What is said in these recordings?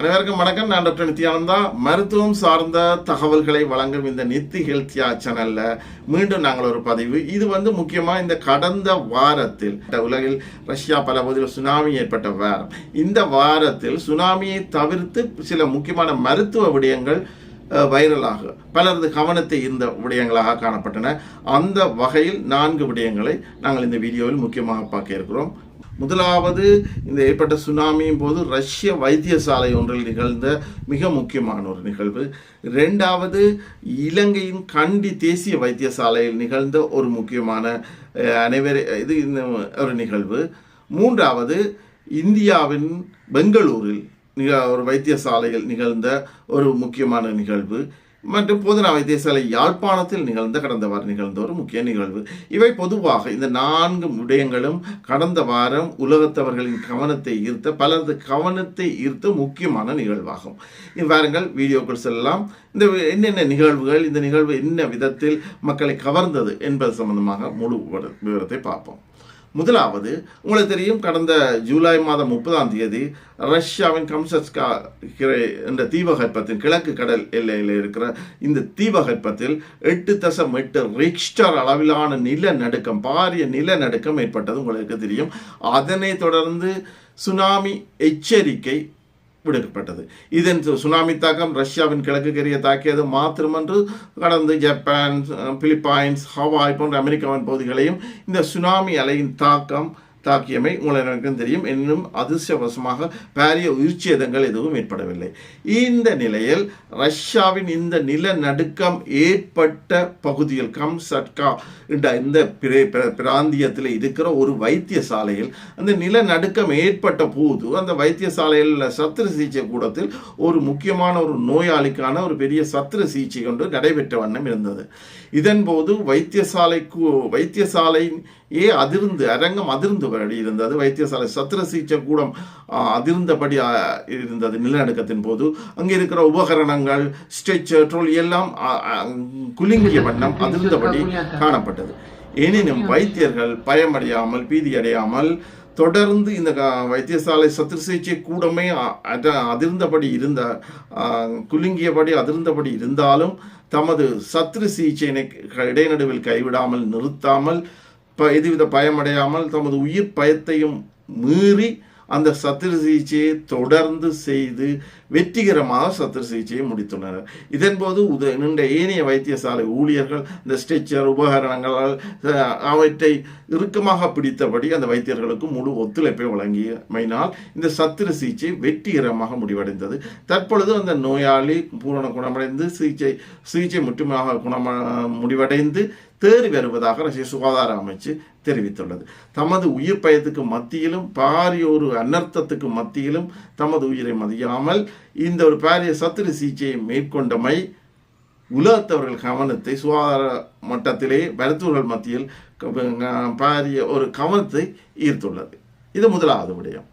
அனைவருக்கும் வணக்கம். நான் டாக்டர் நித்யானந்தா. மருத்துவம் சார்ந்த தகவல்களை வழங்கும் இந்த நித்தி ஹெல்த்யா சேனல்ல மீண்டும் நாங்கள் ஒரு பதிவு. இது வந்து முக்கியமா இந்த கடந்த வாரத்தில் உலகில் ரஷ்யா பல பகுதியில் சுனாமி ஏற்பட்ட வாரம். இந்த வாரத்தில் சுனாமியை தவிர்த்து சில முக்கியமான மருத்துவ விடயங்கள் வைரலாக பலரது கவனத்தை இருந்த விடயங்களாக காணப்பட்டன. அந்த வகையில் நான்கு விடயங்களை நாங்கள் இந்த வீடியோவில் முக்கியமாக பார்க்க இருக்கிறோம். முதலாவது இந்த ஏற்பட்ட சுனாமியின் போது ரஷ்ய வைத்தியசாலை ஒன்றில் நிகழ்ந்த மிக முக்கியமான ஒரு நிகழ்வு. ரெண்டாவது இலங்கையின் கண்டி தேசிய வைத்தியசாலையில் நிகழ்ந்த ஒரு முக்கியமான அஹ், அனைவரை இது இந்த ஒரு நிகழ்வு. மூன்றாவது இந்தியாவின் பெங்களூரில் நிக ஒரு வைத்தியசாலையில் நிகழ்ந்த ஒரு முக்கியமான நிகழ்வு. மற்றும் போதனா வைத்தியசாலை யாழ்ப்பாணத்தில் நிகழ்ந்த கடந்த வாரம் நிகழ்ந்த ஒரு முக்கிய நிகழ்வு. இவை பொதுவாக இந்த நான்கு விடயங்களும் கடந்த வாரம் உலகத்தவர்களின் கவனத்தை ஈர்த்த பலரது கவனத்தை ஈர்த்த முக்கியமான நிகழ்வாகும். இவ்வாறுங்கள் வீடியோக்கள் செல்லலாம். இந்த என்னென்ன நிகழ்வுகள் இந்த நிகழ்வு என்ன விதத்தில் மக்களை கவர்ந்தது என்பது சம்பந்தமாக முழு விவரத்தை பார்ப்போம். முதலாவது உங்களுக்கு தெரியும் கடந்த ஜூலை மாதம் முப்பதாம் தேதி ரஷ்யாவின் கம்சஸ்கா என்ற தீபகற்பத்தின் கிழக்கு கடல் எல்லையில் இருக்கிற இந்த தீபகற்பத்தில் எட்டு தசம் எட்டு ரிக்ஸ்டர் அளவிலான நிலநடுக்கம் பாரிய நிலநடுக்கம் ஏற்பட்டது உங்களுக்கு தெரியும். அதனைத் தொடர்ந்து சுனாமி எச்சரிக்கை விடுக்கப்பட்டது. இதன் சுனாமி தாக்கம் ரஷ்யாவின் கிழக்கு கரையை தாக்கியது மாத்திரமன்று கடந்து ஜப்பான் பிலிப்பைன்ஸ் ஹவாய் போன்ற அமெரிக்காவின் பகுதிகளையும் இந்த சுனாமி அலையின் தாக்கம் தாக்கியமை உங்களுக்கும் தெரியும். இன்னும் அதிர்ஷ்டவசமாக பாரிய உயிர்ச்சேதங்கள் எதுவும் ஏற்படவில்லை. இந்த நிலையில் ரஷ்யாவின் இந்த நிலநடுக்கம் ஏற்பட்ட பகுதியில் கம்சட்கா என்ற இந்த பிர- பிராந்தியத்தில் இருக்கிற ஒரு வைத்தியசாலையில் அந்த நிலநடுக்கம் ஏற்பட்ட போது அந்த வைத்தியசாலையில் உள்ள சத்திர சிகிச்சை கூடத்தில் ஒரு முக்கியமான ஒரு நோயாளிக்கான ஒரு பெரிய சத்திர சிகிச்சை கொண்டு நடைபெற்ற வண்ணம் இருந்தது. இதன்போது வைத்தியசாலைக்கு வைத்தியசாலை ஏ அதிர்ந்து அரங்கம் அதிர்ந்தபடி இருந்தது வைத்தியசாலை சத்திர சிகிச்சை கூடம் அதிர்ந்தபடி இருந்தது நிலநடுக்கத்தின் போது. அங்கே இருக்கிற உபகரணங்கள் ஸ்ட்ரெச்சர் ட்ரோல் எல்லாம் குலுங்கிய வண்ணம் அதிர்ந்தபடி காணப்பட்டது. எனினும் வைத்தியர்கள் பயமடையாமல் பீதியடையாமல் தொடர்ந்து இந்த வைத்தியசாலை சத்திர சிகிச்சை கூடமே அதிர்ந்தபடி இருந்த குலுங்கியபடி அதிர்ந்தபடி இருந்தாலும் தமது சத்திர சிகிச்சையினை க- இடைநடுவில் கைவிடாமல் நிறுத்தாமல் ப எதுவித பயமடையாமல் தமது உயிர் பயத்தையும் மீறி அந்த சத்திர சிகிச்சையை தொடர்ந்து செய்து வெற்றிகரமாக சத்திர சிகிச்சையை முடித்துள்ளனர். இதன்போது உத நின்ற ஏனைய வைத்தியசாலை ஊழியர்கள் இந்த ஸ்ட்ரெச்சர் உபகரணங்களால் அவற்றை இறுக்கமாக பிடித்தபடி அந்த வைத்தியர்களுக்கு முழு ஒத்துழைப்பை வழங்கியமையினால் இந்த சத்திர சிகிச்சை வெற்றிகரமாக முடிவடைந்தது. தற்பொழுது அந்த நோயாளி பூரண குணமடைந்து சிகிச்சை சிகிச்சை முற்றுமையாக குணம முடிவடைந்து தேறி வருவதாக ரஷ்ய சுகாதார அமைச்சு தெரிவித்துள்ளது. தமது உயிர் பயத்துக்கு மத்தியிலும் பாரிய ஒரு அனர்த்தத்துக்கு மத்தியிலும் தமது உயிரை மதியாமல் இந்த ஒரு பாரிய சத்திர சிகிச்சையை மேற்கொண்டமை உலகத்தவர்கள் கவனத்தை சுகாதார மட்டத்திலே மருத்துவர்கள் மத்தியில் பாரிய ஒரு கவனத்தை ஈர்த்துள்ளது. இது முதலாவது விடயம்.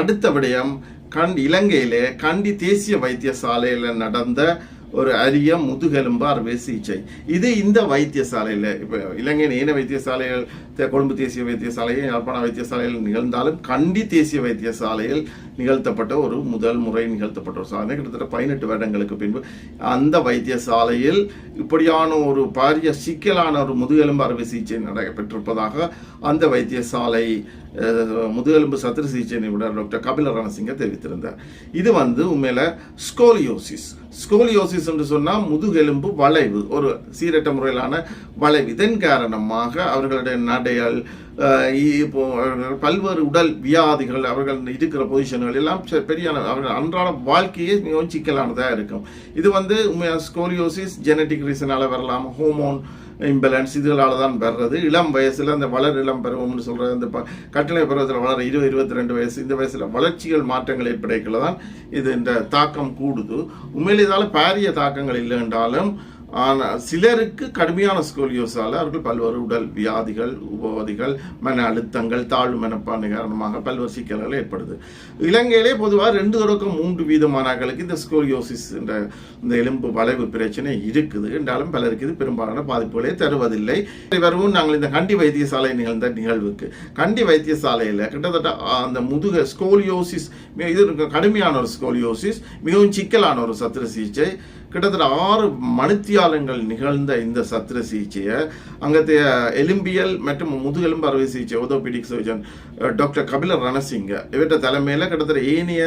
அடுத்த விடயம் கண் இலங்கையிலே கண்டி தேசிய வைத்தியசாலையில் நடந்த ஒரு அரிய முதுகெலும்பு அறுவை சிகிச்சை. இது இந்த வைத்தியசாலையில் இப்போ இலங்கையின் ஏன வைத்தியசாலைகள் கொழும்பு தேசிய வைத்தியசாலையில் யாழ்ப்பாண வைத்தியசாலையில் நிகழ்ந்தாலும் கண்டி தேசிய வைத்தியசாலையில் நிகழ்த்தப்பட்ட ஒரு முதல் முறை நிகழ்த்தப்பட்ட ஒரு சாதனை. கிட்டத்தட்ட பதினெட்டு வருடங்களுக்கு பின்பு அந்த வைத்தியசாலையில் இப்படியான ஒரு பாரிய சிக்கலான ஒரு முதுகெலும்பு அறுவை சிகிச்சை நடைபெற்றிருப்பதாக அந்த வைத்தியசாலை முதுகெலும்பு சத்திர சிகிச்சை நிபுணர் டாக்டர் கபில ரணசிங்க தெரிவித்திருந்தார். இது வந்து உண்மையில ஸ்கோலியோசிஸ். ஸ்கோலியோசிஸ் என்று சொன்னால் முதுகெலும்பு வளைவு ஒரு சீரட்ட முறையிலான வளைவு. இதன் காரணமாக அவர்களுடைய அஹ், இப்போ பல்வேறு உடல் வியாதிகள் அவர்கள் இருக்கிற பொசிஷன்கள் எல்லாம் பெரிய அவர்கள் அன்றாட வாழ்க்கையே மிகவும் சிக்கலானதாக இருக்கும். இது வந்து உண்மையாக ஸ்கோலியோசிஸ் ஜெனட்டிக் ரீசனால வரலாம் ஹோமோன் இம்பேலன்ஸ் இதுகளால் தான் வர்றது. இளம் வயசில் அந்த வளர் இளம் பருவம்னு சொல்கிறது அந்த ப கட்டளை பருவத்தில் வளர இருபது இருபத்தி ரெண்டு வயசு இந்த வயசில் வளர்ச்சிகள் மாற்றங்கள் ஏற்படைக்கல தான் இது இந்த தாக்கம் கூடுது. உண்மையில் இதால் பாரிய தாக்கங்கள் இல்லை என்றாலும் ஆனால் சிலருக்கு கடுமையான ஸ்கோலியோஸால் அவர்கள் பல்வேறு உடல் வியாதிகள் உபவாதிகள் மன அழுத்தங்கள் தாழ்வு மனப்பான்மை காரணமாக பல்வேறு சிக்கல்கள் ஏற்படுது. இலங்கையிலே பொதுவாக ரெண்டு தொடக்கம் மூன்று வீதமானாக்களுக்கு இந்த ஸ்கோலியோசிஸ் என்ற இந்த எலும்பு வளைவு பிரச்சனை இருக்குது. என்றாலும் பலருக்கு இது பெரும்பாலான பாதிப்புகளே தருவதில்லை. வரவும். நாங்கள் இந்த கண்டி வைத்தியசாலை நிகழ்ந்த நிகழ்வுக்கு. கண்டி வைத்தியசாலையில் கிட்டத்தட்ட அந்த முதுக ஸ்கோலியோசிஸ் இது கடுமையான ஒரு ஸ்கோலியோசிஸ் மிகவும் சிக்கலான ஒரு சத்திர சிகிச்சை. கிட்டத்தட்ட ஆறு மணித்தியாலங்கள் நிகழ்ந்த இந்த சத்திர சிகிச்சையை அங்கத்தைய எலும்பியல் மற்றும் முதுகெலும்பு அறுவை சிகிச்சை orthopaedic surgeon doctor Kapila Ranasinghe. இவற்றை தலைமையில் கிட்டத்தட்ட ஏனைய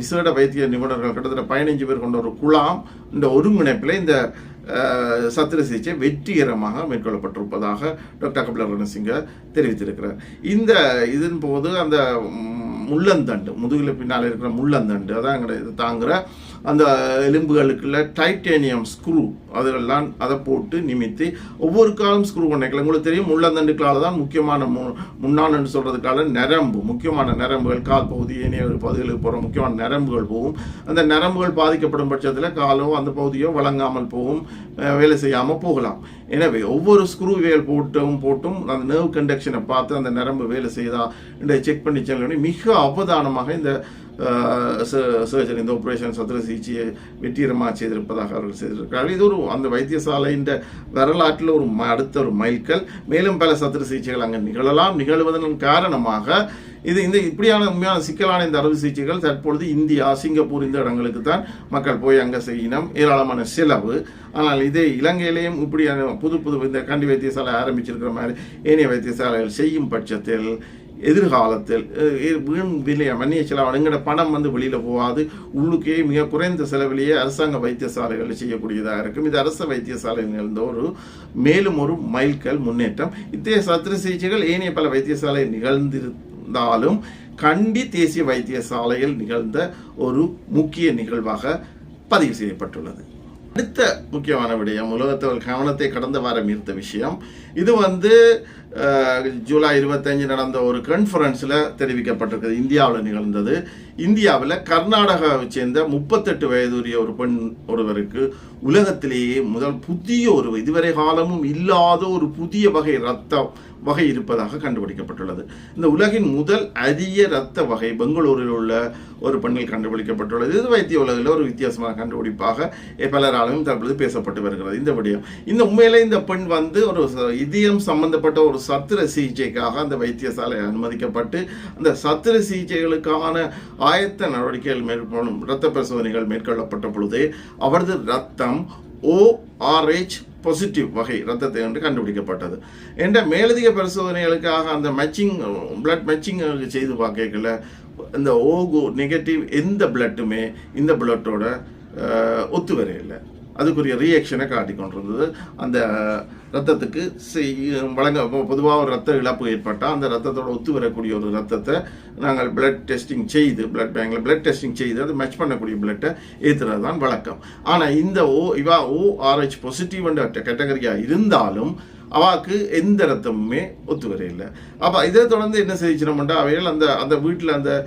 விசேட வைத்திய நிபுணர்கள் கிட்டத்தட்ட பதினைஞ்சு பேர் கொண்ட ஒரு குழாம் இந்த ஒருங்கிணைப்பில் இந்த சத்திர சிகிச்சை வெற்றிகரமாக மேற்கொள்ளப்பட்டிருப்பதாக டாக்டர் கபில ரணசிங்க தெரிவித்திருக்கிறார். இந்த இதன் போது அந்த முள்ளந்தண்டு முதுகில் பின்னால் இருக்கிற முள்ளந்தண்டு அதான் எங்களை இது தாங்குகிற அந்த எலும்புகளுக்குள்ள டைட்டேனியம் ஸ்க்ரூ அதெல்லாம் அதை போட்டு நிமித்தி ஒவ்வொரு காலம் ஸ்க்ரூ பண்ணிக்கலாம். உங்களுக்கு தெரியும் முள்ளந்தண்டுக்களால் தான் முக்கியமான மு முன்னாண்டு சொல்கிறதுக்கால நரம்பு முக்கியமான நரம்புகள் கால் பகுதி ஏனைய பகுதிகளுக்கு போகிற முக்கியமான நரம்புகள் போகும். அந்த நரம்புகள் பாதிக்கப்படும் பட்சத்தில் காலோ அந்த பகுதியோ வழங்காமல் போகும் வேலை செய்யாமல் போகலாம். எனவே ஒவ்வொரு ஸ்க்ரூ வேல் போட்டும் போட்டும் அந்த நர்வ் கண்டக்ஷனை பார்த்து அந்த நரம்பு வேலை செய்தா செக் பண்ணி செல்லணும் மிக அவதானமாக இந்த சர்ஜரி இந்த ஆப்ரேஷன் சத்திர சிகிச்சையை வெற்றிகரமாக செய்திருப்பதாக அவர்கள் செய்திருக்கிறார்கள். இது ஒரு அந்த வைத்தியசாலையின் வரலாற்றில் ஒரு அடுத்த ஒரு மைல்கல். மேலும் பல சத்திர சிகிச்சைகள் அங்கே நிகழலாம். நிகழ்வதன் காரணமாக இது இந்த இப்படியான உண்மையான சிக்கலான இந்த அறுவை சிகிச்சைகள் தற்பொழுது இந்தியா சிங்கப்பூர் இந்த இடங்களுக்கு தான் மக்கள் போய் அங்கே செய்யணும். ஏராளமான செலவு. ஆனால் இதே இலங்கையிலேயும் இப்படியான புது புது இந்த கண்டி வைத்தியசாலை ஆரம்பிச்சிருக்கிற மாதிரி ஏனைய வைத்தியசாலைகள் செய்யும் பட்சத்தில் எதிர்காலத்தில் வீண் விலை மன்னிய செலவு எங்களோட பணம் வந்து வெளியில் போகாது உள்ளுக்கே மிக குறைந்த செலவிலேயே அரசாங்க வைத்தியசாலைகள் செய்யக்கூடியதாக இருக்கும். இது அரசு வைத்தியசாலை நிகழ்ந்த ஒரு மேலும் ஒரு மைல்கல் முன்னேற்றம். இத்தகைய சத்திர சிகிச்சைகள் ஏனைய பல வைத்தியசாலை நிகழ்ந்திருந்தாலும் கண்டி தேசிய வைத்தியசாலையில் நிகழ்ந்த ஒரு முக்கிய நிகழ்வாக பதிவு செய்யப்பட்டுள்ளது. அடுத்த முக்கியமான விடயம் உலகத்தவர் கவனத்தை கடந்த வாரம் ஈர்த்த விஷயம். இது வந்து ஜூலை இருபத்தஞ்சு நடந்த ஒரு கான்ஃபரன்ஸில் தெரிவிக்கப்பட்டிருக்குது. இந்தியாவில் நிகழ்ந்தது. இந்தியாவில் கர்நாடகாவை சேர்ந்த முப்பத்தெட்டு வயதுடைய ஒரு பெண் ஒருவருக்கு உலகத்திலேயே முதல் புதிய ஒரு இதுவரை காலமும் இல்லாத ஒரு புதிய வகை ரத்தம் வகை இருப்பதாக கண்டுபிடிக்கப்பட்டுள்ளது. இந்த உலகின் முதல் அரிய இரத்த வகை பெங்களூரில் உள்ள ஒரு பெண்ணில் கண்டுபிடிக்கப்பட்டுள்ளது. இது வைத்திய உலகில் ஒரு வித்தியாசமான கண்டுபிடிப்பாக பலராலும் தற்பொழுது பேசப்பட்டு வருகிறது. இந்த விடயம். இந்த உண்மையில இந்த பெண் வந்து ஒரு இதயம் சம்பந்தப்பட்ட ஒரு சத்திர சிகிச்சைக்காக அந்த வைத்தியசாலை அனுமதிக்கப்பட்டு அந்த சத்திர சிகிச்சைகளுக்கான ஆயத்த நடவடிக்கைகள் மேற்கொள்ளும் இரத்த பரிசோதனைகள் மேற்கொள்ளப்பட்ட பொழுது அவரது ரத்தம் ஓஆர்ஹெச் பாசிட்டிவ் வகை ரத்தத்தை என்று கண்டுபிடிக்கப்பட்டது. என்ற மேலதிக பரிசோதனைகளுக்காக அந்த மேட்சிங் பிளட் மேட்சிங் செய்து பார்க்கல இந்த ஓகோ நெகட்டிவ் எந்த பிளட்டுமே இந்த பிளட்டோட ஒத்து வரையில்லை அதுக்குரிய ரியாக்ஷனை காட்டி கொண்டிருந்தது. அந்த ரத்தத்துக்கு செய்- வழங்க பொதுவாக ஒரு ரத்த இழப்பு ஏற்பட்டால் அந்த ரத்தத்தோட ஒத்து வரக்கூடிய ஒரு ரத்தத்தை நாங்கள் பிளட் டெஸ்டிங் செய்து பிளட் பேங்கில் பிளட் டெஸ்டிங் செய்து அது மேட்ச் பண்ணக்கூடிய பிளட்டை ஏற்றுறது தான் வழக்கம். ஆனால் இந்த ஓ இவா ஓஆர்ஹெச் பாசிட்டிவ்ன்ற கேட்டகரியாக இருந்தாலும் அவாக்கு எந்த ரத்தமுமே ஒத்து வரையில்லை. அப்போ இதை தொடர்ந்து என்ன செய்யணும்னா அவைகள் அந்த அந்த வீட்டில் அந்த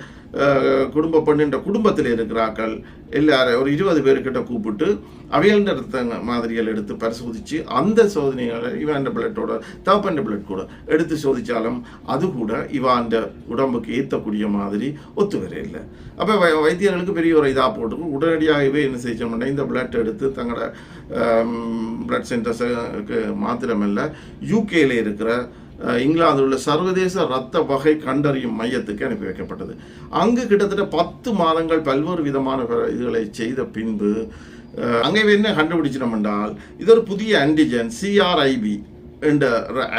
குடும்ப பெண்ணுன்ற குடும்பத்தில் இருக்கிறாக்கள் எல்லாரும் ஒரு இருபது பேர்கிட்ட கூப்பிட்டு அவைகள ரத்த மாதிரிகள் எடுத்து பரிசோதித்து அந்த சோதனைகளை இவாண்ட பிளட்டோட தவப்பண்ட பிளட் கூட எடுத்து சோதிச்சாலும் அது கூட இவாண்ட உடம்புக்கு ஏற்றக்கூடிய மாதிரி ஒத்து வரையில்லை அப்போ வை வைத்தியர்களுக்கு பெரிய ஒரு இதாக போட்டு உடனடியாகவே என்ன செய்யணும்னா இந்த பிளட் எடுத்து தங்களோட பிளட் சென்டர்ஸுக்கு மாத்திரமில்லை யூகேல இருக்கிற இங்கிலாந்தில் உள்ள சர்வதேச இரத்த வகை கண்டறியும் மையத்துக்கு அனுப்பி வைக்கப்பட்டது. அங்கு கிட்டத்தட்ட பத்து மாதங்கள் பல்வேறு விதமான இதுகளை செய்த பின்பு அங்கே என்ன கண்டுபிடிச்சினோம் என்றால் இது ஒரு புதிய ஆன்டிஜன் சிஆர்ஐபி என்ற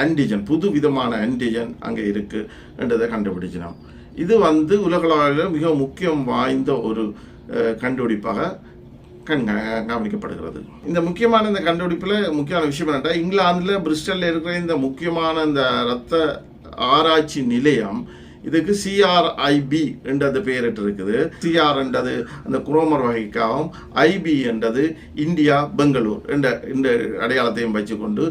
ஆன்டிஜன் புது விதமான ஆன்டிஜன் அங்கே இருக்குது என்றதை கண்டுபிடிச்சினோம். இது வந்து உலகளாவில் மிக முக்கியம் வாய்ந்த ஒரு கண்டுபிடிப்பாக கண் கவனிக்கப்படுகிறது. இந்த முக்கியமான இந்த கண்டுபிடிப்பில் முக்கியமான விஷயம் என்னென்னா இங்கிலாந்தில் பிரிஸ்டலில் இருக்கிற இந்த முக்கியமான இந்த இரத்த ஆராய்ச்சி நிலையம் இதுக்கு சிஆர்ஐபி என்றது பெயரிட்டு இருக்குது சிஆர் என்றது அந்த குரோமர் வகைக்காகவும் ஐபி என்றது இந்தியா பெங்களூர் என்ற இந்த அடையாளத்தையும் வச்சுக்கொண்டு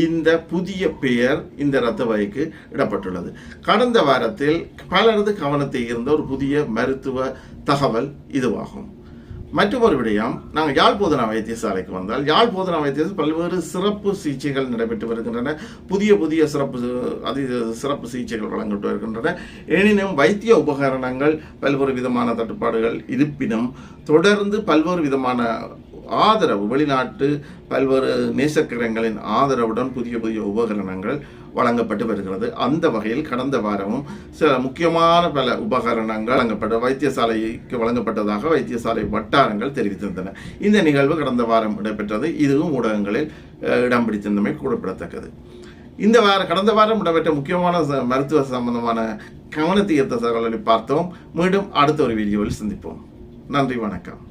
இந்த புதிய பெயர் இந்த இரத்த வகைக்கு இடப்பட்டுள்ளது. கடந்த வாரத்தில் பலரது கவனத்தை இருந்த ஒரு புதிய மருத்துவ தகவல் இதுவாகும். மற்றும் ஒரு விடயம் நாங்கள் யாழ் போதனா வைத்தியசாலைக்கு வந்தால் யாழ் போதனா வைத்தியசாலை பல்வேறு சிறப்பு சிகிச்சைகள் நடைபெற்று வருகின்றன. புதிய புதிய சிறப்பு அதி சிறப்பு சிகிச்சைகள் வழங்கப்பட்டு வருகின்றன. எனினும் வைத்திய உபகரணங்கள் பல்வேறு விதமான தட்டுப்பாடுகள் இருப்பினும் தொடர்ந்து பல்வேறு விதமான ஆதரவு. வெளிநாட்டு பல்வேறு நேசக்கிரங்களின் ஆதரவுடன் புதிய புதிய உபகரணங்கள் வழங்கப்பட்டு வருகிறது. அந்த வகையில் கடந்த வாரமும் சில முக்கியமான பல உபகரணங்கள் வழங்கப்பட்ட வைத்தியசாலைக்கு வழங்கப்பட்டதாக வைத்தியசாலை வட்டாரங்கள் தெரிவித்திருந்தன. இந்த நிகழ்வு கடந்த வாரம் இடம்பெற்றது. இதுவும் ஊடகங்களில் இடம் பிடித்திருந்தமை குறிப்பிடத்தக்கது. இந்த வார கடந்த வாரம் இடம்பெற்ற முக்கியமான ச- மருத்துவ சம்பந்தமான கவனத்தீர்த்த தகவல்களை பார்த்தோம். மீண்டும் அடுத்த ஒரு வீடியோவில் சந்திப்போம். நன்றி வணக்கம்.